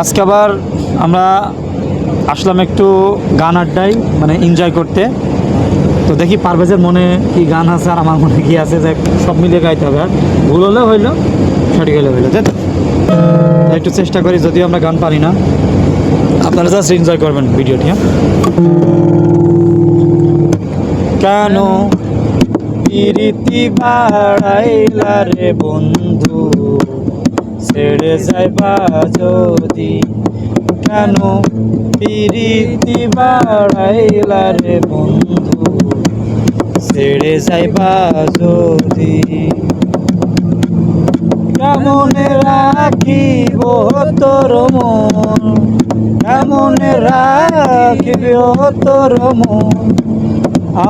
আজকে আবার আমরা আসলাম একটু গান আড্ডায় মানে এনজয় করতে। তো দেখি পারভেজের মনে কি গান আছে আর আমার মনে কি আছে যে সব মিলিয়ে গাইতে হবে, আর ভুল হলে হইল, সঠিক হলে হইল একটু চেষ্টা করি, যদিও আমরা গান পারি না। আপনারা জাস্ট এনজয় করবেন ভিডিওটি হ্যাঁ? কেন প্রীতি বাড়াইলা রে বন্ধু? ছেড়ে যাইবা যদি কেন প্রীতি বাড়াইলা রে বন্ধু? ছেড়ে যাইবা যদি কেমন রাখিব তোর মন? কেমন রাখিব তোর মন?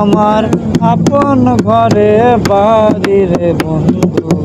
আমার আপন ঘরে বাড়ির বন্ধু।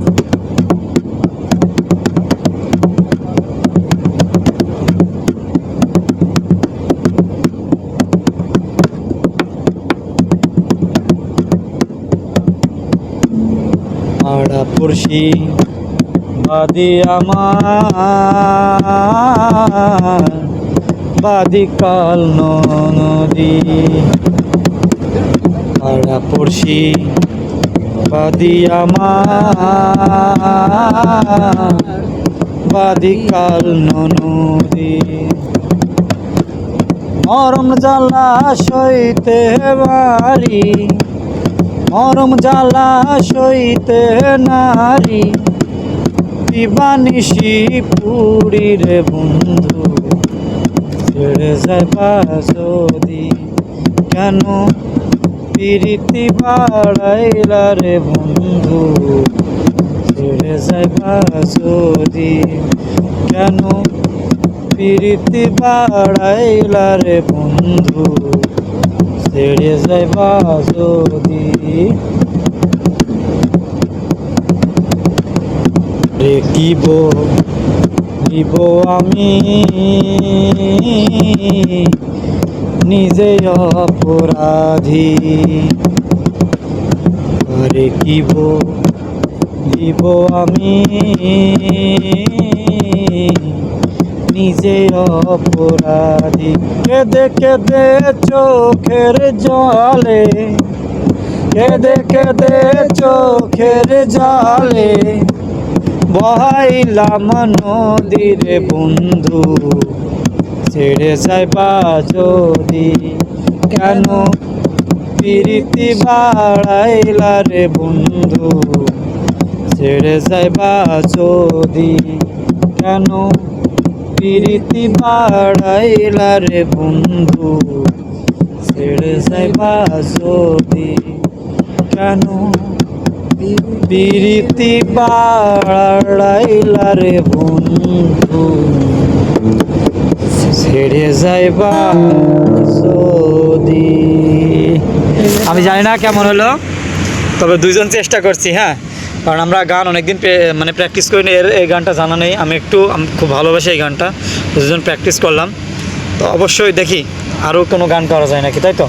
পড়শি বাদি আমার, বাদি কাল নদী। পাড়া পড়শি বাদি আমার, বাদি কাল নদী। মরম জ্বালা সইতে বাড়ি মরম জ্বালা সইতে নারী। দিবানিসি পুরী রে বন্ধু, ছেড়ে যাইবা যদি কেন প্রীতি বাড়াইলা রে বন্ধু, ছেড়ে যাইবা যদি কেন প্রীতি বাড়াইলা রে বন্ধু ছেড়ে যাইবা যদি দেখিব দিব আমি। নিজে অপরাধী। দেখিব দিব আমি। নিজে অপরাধী। কেঁদে কেঁদে চোখের জলে, কেঁদে কেঁদে চোখের জলে, বহাইলাম নদীর বন্ধু। ছেড়ে যাইবা যদি, কেন প্রীতি বাড়াইলা রে বন্ধু? ছেড়ে যাইবা যদি, কেন প্রীতি বাড়াইলা রে বন্ধু। ছেড়ে যাইবা যদি কেন? প্রীতি বাড়াইলা রে বন্ধু। ছেড়ে যাইবা যদি আমি জানি না কেমন হলো, তবে দুজন চেষ্টা করছি হ্যাঁ? কারণ আমরা গান অনেকদিন মানে প্র্যাকটিস করি এর এই গানটা জানা নেই। আমি একটু খুব ভালোবাসি এই গানটা, দুজন প্র্যাকটিস করলাম। তো অবশ্যই দেখি, আরও কোনো গান করা যায় নাকি, তাই তো?